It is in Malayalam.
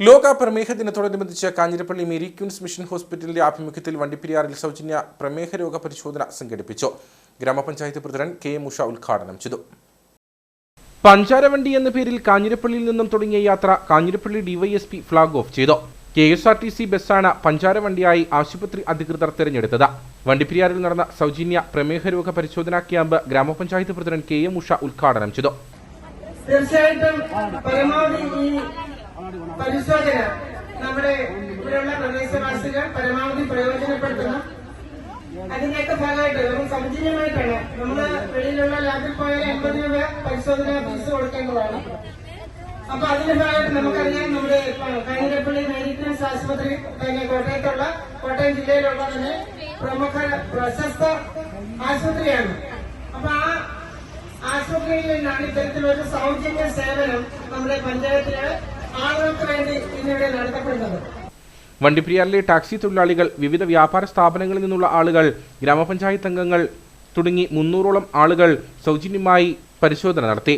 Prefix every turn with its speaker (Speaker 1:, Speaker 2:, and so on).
Speaker 1: ലോക പ്രമേഹ ദിനത്തോടനുബന്ധിച്ച് കാഞ്ഞിരപ്പള്ളി മേരി ക്യൂൻസ് മിഷൻ ഹോസ്പിറ്റലിന്റെ ആഭിമുഖ്യത്തിൽ വണ്ടിപ്പെരിയാറിൽ സൗജന്യ പ്രമേഹ രോഗ പരിശോധന സംഘടിപ്പിച്ചു. ഗ്രാമപഞ്ചായത്ത് പ്രസിഡന്റ് കെ എം ഉഷ ഉദ്ഘാടനം ചെയ്തു. പഞ്ചാരവണ്ടി എന്ന പേരിൽ കാഞ്ഞിരപ്പള്ളിയിൽ നിന്നും തുടങ്ങിയ യാത്ര കാഞ്ഞിരപ്പള്ളി ഡിവൈഎസ്പി ഫ്ളാഗ് ഓഫ് ചെയ്തു. K S R T C ബസ്സാണ് പഞ്ചാരവണ്ടിയായി ആശുപത്രി അധികൃതർ തിരഞ്ഞെടുത്തത്. വണ്ടിപ്പെരിയാറിൽ നടന്ന സൗജന്യ പ്രമേഹ രോഗ പരിശോധനാ ക്യാമ്പ് ഗ്രാമപഞ്ചായത്ത് പ്രസിഡന്റ് കെ എം ഉഷ ഉദ്ഘാടനം ചെയ്തു.
Speaker 2: തീർച്ചയായിട്ടും പരമാവധി ഈ പരിശോധന നമ്മുടെ ഇവിടെയുള്ള പ്രദേശവാസികൾ പരമാവധി പ്രയോജനപ്പെടുത്തണം അതിന്റെയൊക്കെ ഭാഗമായിട്ട് നമ്മൾ സൗജന്യമായിട്ടാണ് നമ്മൾ വെളിയിലുള്ള ലാബിൽ പോയാൽ എൺപത് രൂപ പരിശോധന ഫീസ് കൊടുക്കേണ്ടതാണ്. അപ്പൊ അതിന്റെ ഭാഗമായിട്ട് നമുക്കറിയാം നമ്മുടെ കാഞ്ഞിരപ്പള്ളി മേരിക്കുന്ന ആശുപത്രി തന്നെ കോട്ടയത്തുള്ള കോട്ടയം ജില്ലയിലുള്ള തന്നെ പ്രമുഖ പ്രശസ്ത ആശുപത്രിയാണ്. അപ്പൊ ആ ആശുപത്രിയിൽ നിന്നാണ് ഇത്തരത്തിലൊരു സൗജന്യ സേവനം നമ്മുടെ പഞ്ചായത്തിലെ ആളുകൾക്ക് വേണ്ടി ഇന്നിവിടെ നടത്തപ്പെടുന്നത്.
Speaker 1: വണ്ടിപ്പെരിയാറിലെ ടാക്സി തൊഴിലാളികൾ വിവിധ വ്യാപാര സ്ഥാപനങ്ങളിൽ നിന്നുള്ള ആളുകൾ ഗ്രാമപഞ്ചായത്ത് അംഗങ്ങൾ തുടങ്ങി മുന്നൂറോളം ആളുകൾ സൗജന്യമായി പരിശോധന നടത്തി.